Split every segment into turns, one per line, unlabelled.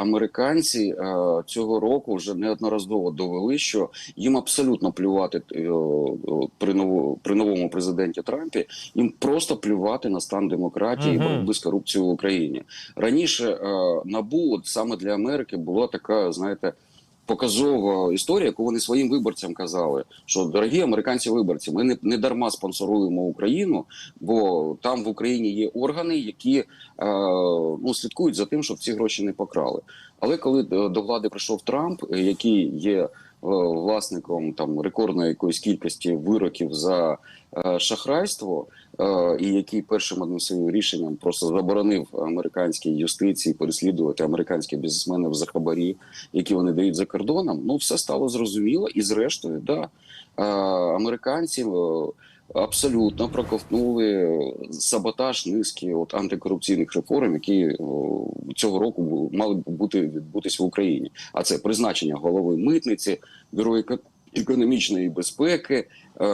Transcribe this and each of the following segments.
американці е, цього року вже неодноразово довели, що їм абсолютно плювати е, е, при нову при новому президенті Трампі. Їм просто плювати на стан демократії і боротьби з корупцією в Україні. Раніше набу от саме для Америки була така, знаєте. Показова історія, яку вони своїм виборцям казали, що дорогі американці виборці, ми не, не дарма спонсоруємо Україну, бо там в Україні є органи, які е, ну слідкують за тим, щоб ці гроші не покрали. Але коли до влади прийшов Трамп, е, який є власником там рекордної якоїсь кількості вироків за е, шахрайство, е, і який першим своїм рішенням просто заборонив американській юстиції переслідувати американських бізнесменів за хабарі, які вони дають за кордоном. Ну все стало зрозуміло, і зрештою, да е, американці. Е, Абсолютно проковтнули саботаж низки от антикорупційних реформ, які цього року мали б бути відбутись в Україні. А це призначення голови митниці, бюро економічної безпеки. Е,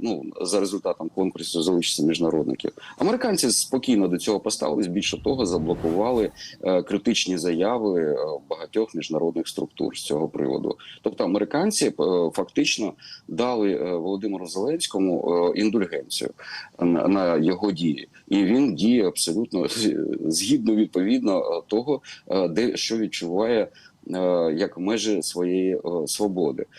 ну за результатом конкурсу залишиться міжнародників. Американці спокійно до цього поставились. Більше того, заблокували е, критичні заяви е, багатьох міжнародних структур з цього приводу. Тобто, американці фактично дали Володимиру Зеленському індульгенцію на, його дії, і він діє абсолютно згідно відповідно того, де що відчуває як межі своєї свободи.